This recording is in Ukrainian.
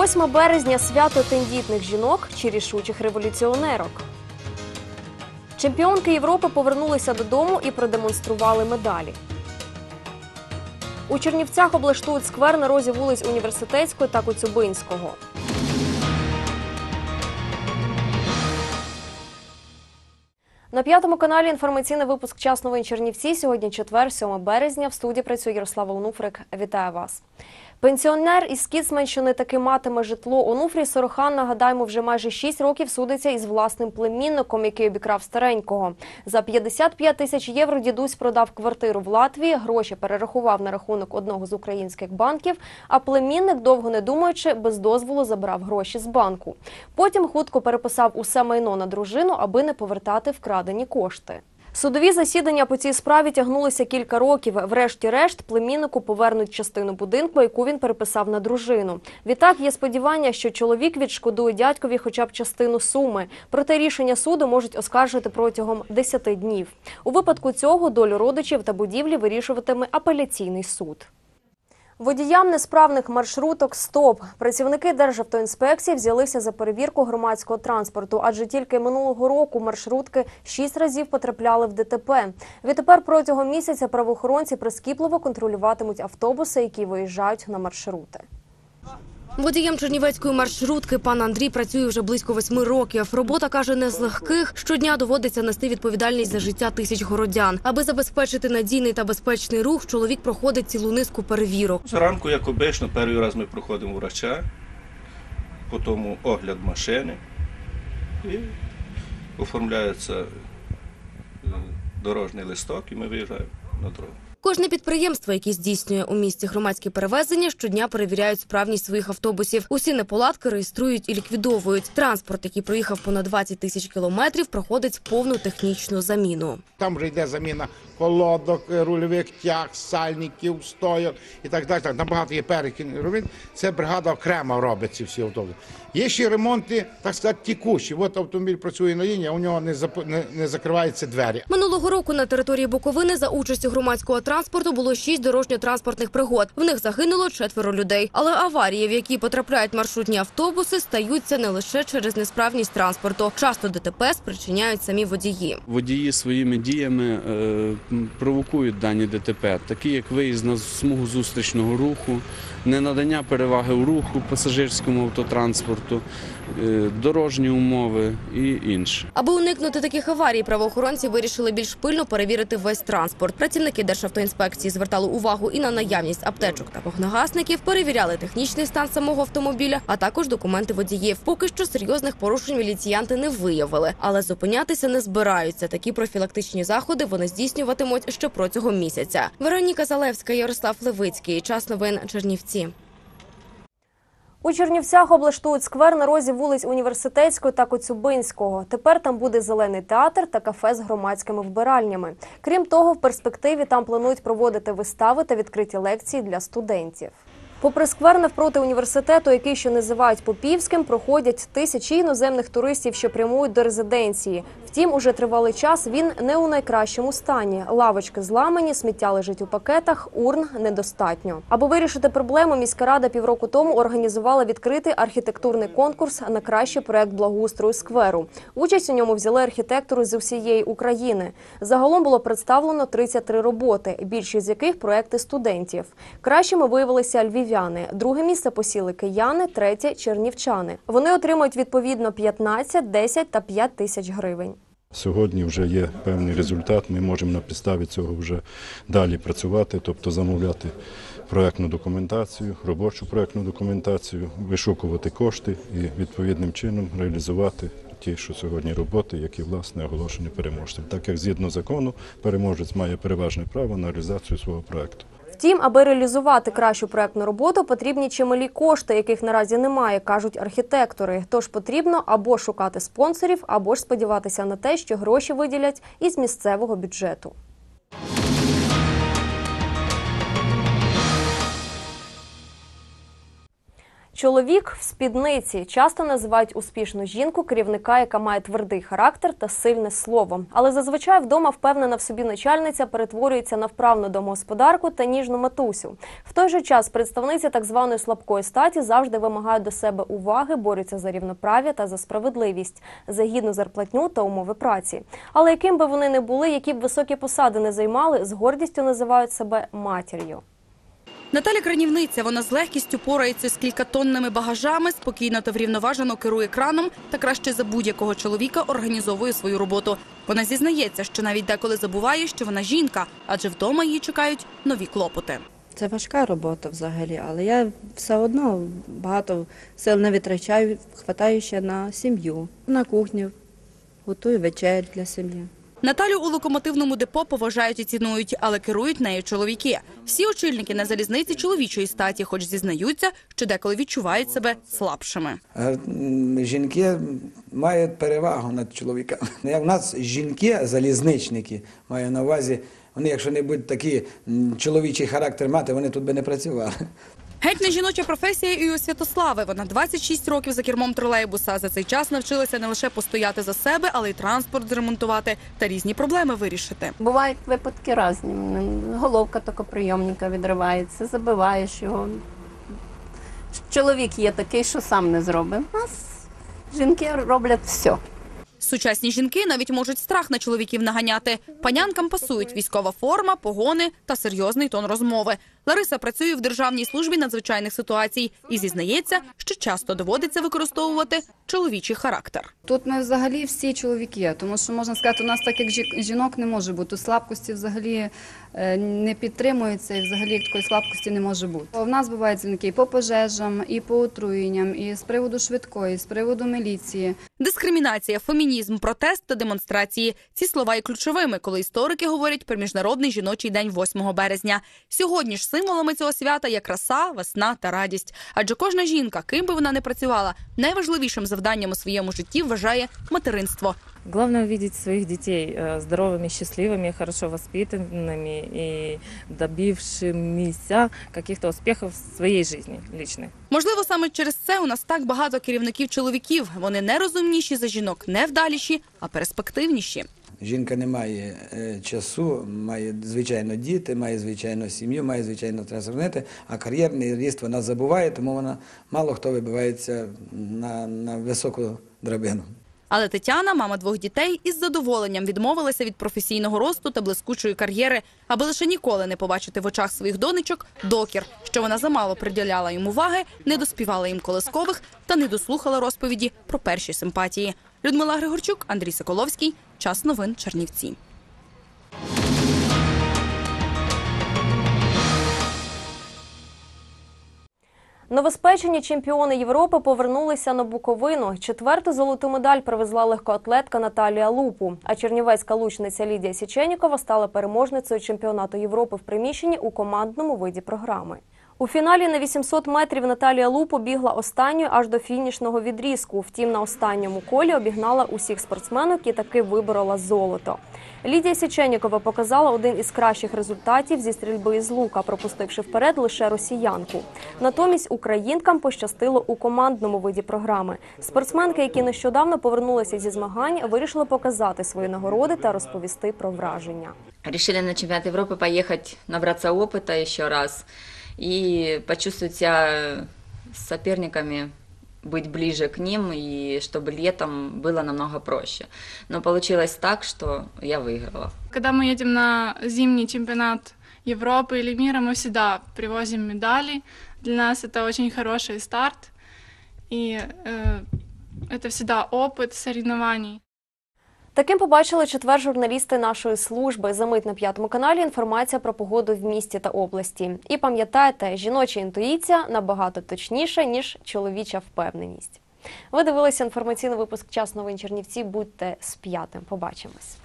8 березня свято тендітних жінок чи рішучих революціонерок. Чемпіонки Європи повернулися додому і продемонстрували медалі. У Чернівцях облаштують сквер на розі вулиць Університетської та Коцюбинського. На п'ятому каналі інформаційний випуск час новин Чернівці. Сьогодні четвер, 7 березня. В студії працює Ярослава Онуфрик. Вітаю вас. Пенсіонер із Кіцменщини таки матиме житло. Онуфрій Сорохан, нагадаємо, вже майже 6 років судиться із власним племінником, який обікрав старенького. За 55 тисяч євро дідусь продав квартиру в Латвії, гроші перерахував на рахунок одного з українських банків, а племінник, довго не думаючи, без дозволу забрав гроші з банку. Потім хутко переписав усе майно на дружину, аби не повертати вкрадені кошти. Судові засідання по цій справі тягнулися кілька років. Врешті-решт, племіннику повернуть частину будинку, яку він переписав на дружину. Відтак є сподівання, що чоловік відшкодує дядькові хоча б частину суми. Проте рішення суду можуть оскаржити протягом 10 днів. У випадку цього долю родичів та будівлі вирішуватиме апеляційний суд. Водіям несправних маршруток СТОП. Працівники Державтоінспекції взялися за перевірку громадського транспорту, адже тільки минулого року маршрутки шість разів потрапляли в ДТП. Відтепер протягом місяця правоохоронці прискіпливо контролюватимуть автобуси, які виїжджають на маршрути. Водієм чернівецької маршрутки пан Андрій працює вже близько восьми років. Робота каже не з легких. Щодня доводиться нести відповідальність за життя тисяч городян. Аби забезпечити надійний та безпечний рух, чоловік проходить цілу низку перевірок. Зранку, як обично, перший раз ми проходимо врача, потім огляд машини і оформляється е, дорожній листок, і ми виїжджаємо на дорогу. Кожне підприємство, яке здійснює у місті громадські перевезення, щодня перевіряють справність своїх автобусів. Усі неполадки реєструють і ліквідовують. Транспорт, який проїхав понад 20 тисяч кілометрів, проходить повну технічну заміну. Там вже йде заміна колодок, рульових тяг, сальників, стойок і так далі. Так, набагато є перекін робіт. Це бригада окремо робить ці всі автобуси. Є ще ремонти, так сказати, тікущі. От автомобіль працює на лінії, а у нього не, зап... не, не закриваються двері. Минулого року на території Буковини за участю громадського транспорту було шість дорожньо-транспортних пригод. В них загинуло четверо людей. Але аварії, в які потрапляють маршрутні автобуси, стаються не лише через несправність транспорту. Часто ДТП спричиняють самі водії. Водії своїми діями е, провокують дані ДТП, такі як виїзд на смугу зустрічного руху, ненадання переваги у руху пасажирському автотранспорту, дорожні умови і інше. Аби уникнути таких аварій, правоохоронці вирішили більш пильно перевірити весь транспорт. Працівники Державтоінспекції звертали увагу і на наявність аптечок та вогнегасників, перевіряли технічний стан самого автомобіля, а також документи водіїв. Поки що серйозних порушень міліціянти не виявили, але зупинятися не збираються. Такі профілактичні заходи вони здійснюватимуть ще протягом місяця. Вероніка Залевська, Ярослав Левицький. Час новин Чернівці. У Чернівцях облаштують сквер на розі вулиць Університетської та Коцюбинського. Тепер там буде зелений театр та кафе з громадськими вбиральнями. Крім того, в перспективі там планують проводити вистави та відкриті лекції для студентів. Попри сквер навпроти університету, який ще називають Попівським, проходять тисячі іноземних туристів, що прямують до резиденції. Втім, уже тривалий час він не у найкращому стані. Лавочки зламані, сміття лежить у пакетах, урн недостатньо. Аби вирішити проблему, міська рада півроку тому організувала відкритий архітектурний конкурс на кращий проект благоустрою скверу. Участь у ньому взяли архітектори з усієї України. Загалом було представлено 33 роботи, більшість з яких проекти студентів. Кращими виявилися львів'яни. Друге місце посіли кияни, третє чернівчани. Вони отримують відповідно 15, 10 та 5 тисяч гривень. Сьогодні вже є певний результат. Ми можемо на підставі цього вже далі працювати, тобто замовляти проектну документацію, робочу проектну документацію, вишукувати кошти і відповідним чином реалізувати ті, що сьогодні роботи, які власне оголошені переможцем. Так як згідно закону, переможець має переважне право на реалізацію свого проекту. Втім, аби реалізувати кращу проектну роботу, потрібні чималі кошти, яких наразі немає, кажуть архітектори. Тож потрібно або шукати спонсорів, або ж сподіватися на те, що гроші виділять із місцевого бюджету. Чоловік в спідниці часто називають успішну жінку керівника, яка має твердий характер та сильне слово. Але зазвичай вдома впевнена в собі начальниця перетворюється на вправну домогосподарку та ніжну матусю. В той же час представниці так званої слабкої статі завжди вимагають до себе уваги, борються за рівноправ'я та за справедливість, за гідну зарплатню та умови праці. Але яким би вони не були, які б високі посади не займали, з гордістю називають себе матір'ю. Наталя Кранівниця, вона з легкістю порається з кількатонними багажами, спокійно та врівноважено керує краном та краще за будь-якого чоловіка організовує свою роботу. Вона зізнається, що навіть деколи забуває, що вона жінка, адже вдома її чекають нові клопоти. Це важка робота взагалі, але я все одно багато сил не витрачаю, хватаю ще на сім'ю, на кухню, готую вечер для сім'ї. Наталю у локомотивному депо поважають і цінують, але керують нею чоловіки. Всі очільники на залізниці чоловічої статі, хоч зізнаються, що деколи відчувають себе слабшими. Жінки мають перевагу над чоловіками. Як в нас жінки, залізничники, маю на увазі, вони, якщо не будуть такий чоловічий характер мати, вони тут би не працювали. Геть не жіноча професія і у Святослави. Вона 26 років за кермом тролейбуса. За цей час навчилася не лише постояти за себе, але й транспорт зремонтувати та різні проблеми вирішити. Бувають випадки різні. Головка токоприйомника відривається, забиваєш його. Чоловік є такий, що сам не зробить. Нас жінки роблять все. Сучасні жінки навіть можуть страх на чоловіків наганяти. Панянкам пасують військова форма, погони та серйозний тон розмови. Лариса працює в державній службі надзвичайних ситуацій і зізнається, що часто доводиться використовувати чоловічий характер. Тут ми взагалі всі чоловіки, тому що можна сказати, у нас так як жі- жінок не може бути. Слабкості взагалі е, не підтримуються і взагалі такої слабкості не може бути. У нас бувають дзвінки і по пожежам, і по отруєнням, і з приводу швидкої, і з приводу міліції. Дискримінація, фемінізм, протест та демонстрації ці слова є ключовими, коли історики говорять про міжнародний жіночий день 8 березня. Сьогодні ж символами цього свята є краса, весна та радість. Адже кожна жінка, ким би вона не працювала, найважливішим завданням у своєму житті вважає материнство. Главное увидеть своих детей э, здоровыми, счастливыми, хорошо воспитанными и добившимися каких-то успехов в своей жизни личной. Можливо, саме через це у нас так багато керівників чоловіків. Вони не розумніші за жінок, не вдаліші, а перспективніші. Жінка не має е, часу, має звичайно діти, має звичайно сім'ю, має звичайно треба а кар'єрний ріст вона забуває, тому вона мало хто вибивається на, на високу драбину. Але Тетяна, мама двох дітей, із задоволенням відмовилася від професійного росту та блискучої кар'єри, аби лише ніколи не побачити в очах своїх донечок докір, що вона замало приділяла їм уваги, не доспівала їм колискових та не дослухала розповіді про перші симпатії. Людмила Григорчук, Андрій Соколовський. Час новин Чернівці. Новоспечені чемпіони Європи повернулися на Буковину. Четверту золоту медаль привезла легкоатлетка Наталія Лупу. А чернівецька лучниця Лідія Січенікова стала переможницею чемпіонату Європи в приміщенні у командному виді програми. У фіналі на 800 метрів Наталія Лупу бігла останньою аж до фінішного відрізку. Втім, на останньому колі обігнала усіх спортсменок і таки виборола золото. Лідія Січенікова показала один із кращих результатів зі стрільби із лука, пропустивши вперед лише росіянку. Натомість українкам пощастило у командному виді програми. Спортсменки, які нещодавно повернулися зі змагань, вирішили показати свої нагороди та розповісти про враження. Решили на чемпионат Европы поехать, набраться опыта еще раз и почувствовать себя с соперниками, быть ближе к ним, и чтобы летом было намного проще. Но получилось так, что я выиграла. Когда мы едем на зимний чемпионат Европы или мира, мы всегда привозим медали. Для нас это очень хороший старт, и э, это всегда опыт соревнований. Таким побачили четвер журналісти нашої служби. Замить на п'ятому каналі інформація про погоду в місті та області. І пам'ятайте, жіноча інтуїція набагато точніша ніж чоловіча впевненість. Ви дивилися інформаційний випуск час новин Чернівці. Будьте з п'ятим. Побачимось.